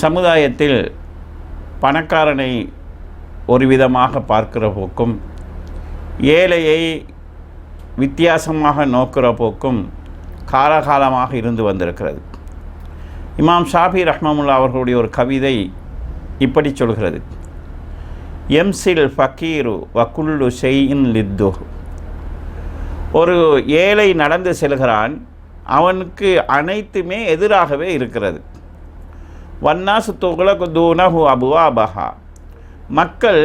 சமுதாயத்தில் பணக்காரனை ஒரு விதமாக பார்க்கிற போக்கும் ஏழையை வித்தியாசமாக நோக்கிற போக்கும் காலகாலமாக இருந்து வந்திருக்கிறது. இமாம் ஷாஃபி ரஹ்மமுல்லா அவர்களுடைய ஒரு கவிதை இப்படி சொல்கிறது. எம்சில் ஃபக்கீரு வக்குல்லு ஷெயின் லித்து ஒரு ஏழை நடந்து செல்கிறான் அவனுக்கு அனைத்துமே எதிராகவே இருக்கிறது. வன்னாசு துகுலகு தூனஹு அபுவாபஹா. மக்கள்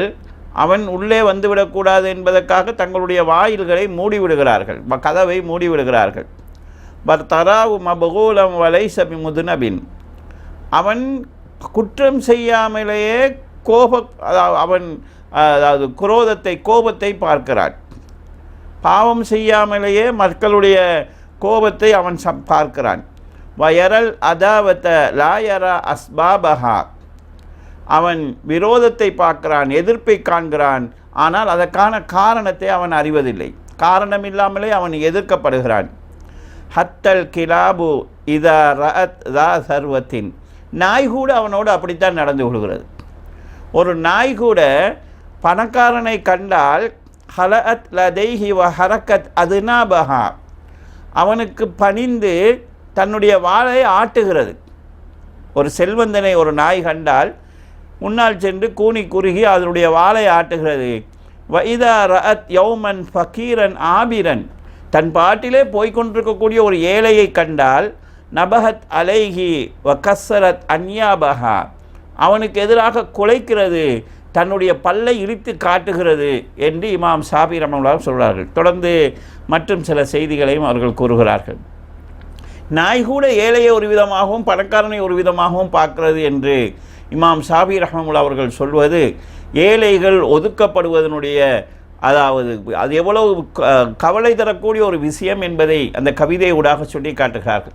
அவன் உள்ளே வந்துவிடக்கூடாது என்பதற்காக தங்களுடைய வாயில்களை மூடிவிடுகிறார்கள். கதவை மூடிவிடுகிறார்கள். பர் தராவு மபகூலம் வலை சபி முதுனபின் அவன் குற்றம் செய்யாமலேயே கோப அதாவது அவன் அதாவது குரோதத்தை கோபத்தை பார்க்கிறான். பாவம் செய்யாமலேயே மக்களுடைய கோபத்தை அவன் சம் பார்க்கிறான். வயரல் அதாவத்த லாயரா அஸ்பாபஹா. அவன் விரோதத்தை பார்க்கிறான் எதிர்ப்பை காண்கிறான் ஆனால் அதற்கான காரணத்தை அவன் அறிவதில்லை. காரணம் இல்லாமலே அவன் எதிர்க்கப்படுகிறான். ஹத்தல் கிலாபு இதா ரத் தா சர்வத்தின். நாய் கூட அவனோடு அப்படித்தான் நடந்து கொள்கிறது. ஒரு நாய் கூட பணக்காரனை கண்டால் ஹலஅத் லதைஹி வ ஹரக்கத் அதுனாபஹா. அவனுக்கு பணிந்து தன்னுடைய வாளை ஆட்டுகிறது. ஒரு செல்வந்தனை ஒரு நாய் கண்டால் முன்னால் சென்று கூனி குறுகி அதனுடைய வாளை ஆட்டுகிறது. வைதா ரத் யௌமன் ஃபக்கீரன் ஆபிரன். தன் பாட்டிலே போய்க்கொண்டிருக்கக்கூடிய ஒரு ஏழையை கண்டால் நபஹத் அலைஹி வ கஸ்ஸரத் அன்யாபஹா. அவனுக்கு எதிராக குலைக்கிறது தன்னுடைய பல்லை இழித்து காட்டுகிறது என்று இமாம் சாபி ரமலாவும் சொல்கிறார்கள் தொடர்ந்து மற்றும் சில செய்திகளையும் அவர்கள் கூறுகிறார்கள். நாய் கூட ஏழையை ஒரு விதமாகவும் பணக்காரனை ஒரு விதமாகவும் பார்க்கிறது என்று இமாம் ஷாபி ரஹமுல்லா அவர்கள் சொல்வது ஏழைகள் ஒதுக்கப்படுவதனுடைய அதாவது அது எவ்வளவு க- கவலை தரக்கூடிய ஒரு விஷயம் என்பதை அந்த கவிதை ஊடாக சொல்லி காட்டுகிறார்கள்.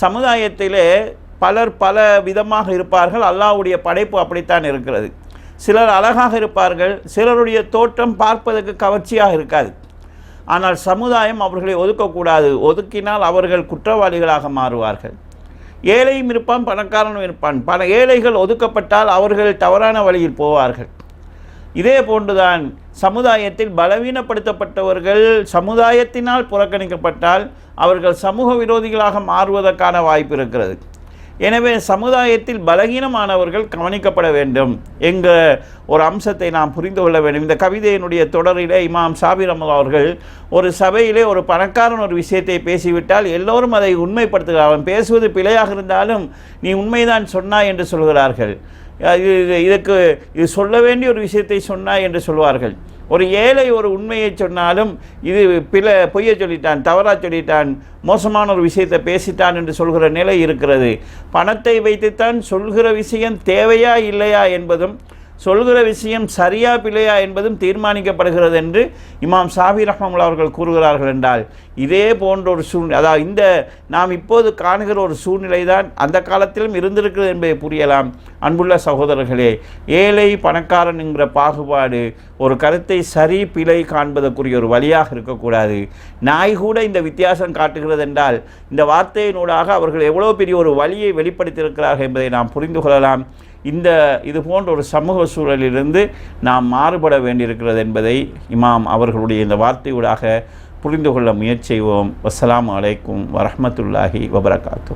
சமுதாயத்திலே பலர் பல விதமாக இருப்பார்கள் அல்லாவுடைய படைப்பு அப்படித்தான் இருக்கிறது. சிலர் அழகாக இருப்பார்கள் சிலருடைய தோற்றம் பார்ப்பதற்கு கவர்ச்சியாக இருக்காது. ஆனால் சமுதாயம் அவர்களை ஒதுக்கக்கூடாது. ஒதுக்கினால் அவர்கள் குற்றவாளிகளாக மாறுவார்கள். ஏழையும் இருப்பான் பணக்காரனும் இருப்பான். பல ஏழைகள் ஒதுக்கப்பட்டால் அவர்கள் தவறான வழியில் போவார்கள். இதே போன்றுதான் சமுதாயத்தில் பலவீனப்படுத்தப்பட்டவர்கள் சமுதாயத்தினால் புறக்கணிக்கப்பட்டால் அவர்கள் சமூக விரோதிகளாக மாறுவதற்கான வாய்ப்பு இருக்கிறது. எனவே சமுதாயத்தில் பலகீனமானவர்கள் கவனிக்கப்பட வேண்டும். எங்க ஒரு அம்சத்தை நாம் புரிந்து கொள்ள வேண்டும். இந்த கவிதையினுடைய தொடரிலே இமாம் சாபிர் அவர்கள் ஒரு சபையிலே ஒரு பணக்காரன் ஒரு விஷயத்தை பேசிவிட்டால் எல்லோரும் அதை உண்மைப்படுத்துகிறார் அவன் பேசுவது பிழையாக இருந்தாலும் நீ உண்மைதான் சொன்னாய் என்று சொல்கிறார்கள். இதற்கு இது சொல்ல வேண்டிய ஒரு விஷயத்தை சொன்னாய் என்று சொல்வார்கள். ஒரு ஏழை ஒரு உண்மையை சொன்னாலும் இது பில பொய்யை சொல்லிட்டான் தவறாக சொல்லிட்டான் மோசமான ஒரு விஷயத்தை பேசிட்டான் என்று சொல்கிற நிலை இருக்கிறது. பணத்தை வைத்துத்தான் சொல்கிற விஷயம் தேவையா இல்லையா என்பதும் சொல்கிற விஷயம் சரியா பிழையா என்பதும் தீர்மானிக்கப்படுகிறது என்று இமாம் சாபி ரஹ்மமுல்லா அவர்கள் கூறுகிறார்கள் என்றால் இதே போன்ற ஒரு சூழ்நிலை அதாவது இந்த நாம் இப்போது காணுகிற ஒரு சூழ்நிலை தான் அந்த காலத்திலும் இருந்திருக்கிறது என்பதை புரியலாம். அன்புள்ள சகோதரர்களே ஏழை பணக்காரன் என்கிற பாகுபாடு ஒரு கருத்தை சரி பிழை காண்பதற்குரிய ஒரு வழியாக இருக்கக்கூடாது. நாய் கூட இந்த வித்தியாசம் காட்டுகிறது என்றால் இந்த வார்த்தையினூடாக அவர்கள் எவ்வளோ பெரிய ஒரு வழியை வெளிப்படுத்தியிருக்கிறார்கள் என்பதை நாம் புரிந்து கொள்ளலாம். இந்த இது போன்ற ஒரு சமூக சூழலிலிருந்து நாம் மாறுபட வேண்டியிருக்கிறது என்பதை இமாம் அவர்களுடைய இந்த வார்த்தையூடாக புரிந்து கொள்ள முயற்சி செய்வோம். வஸ்ஸலாமு அலைக்கும் வரமத்துல்லாஹி வபரகாத்து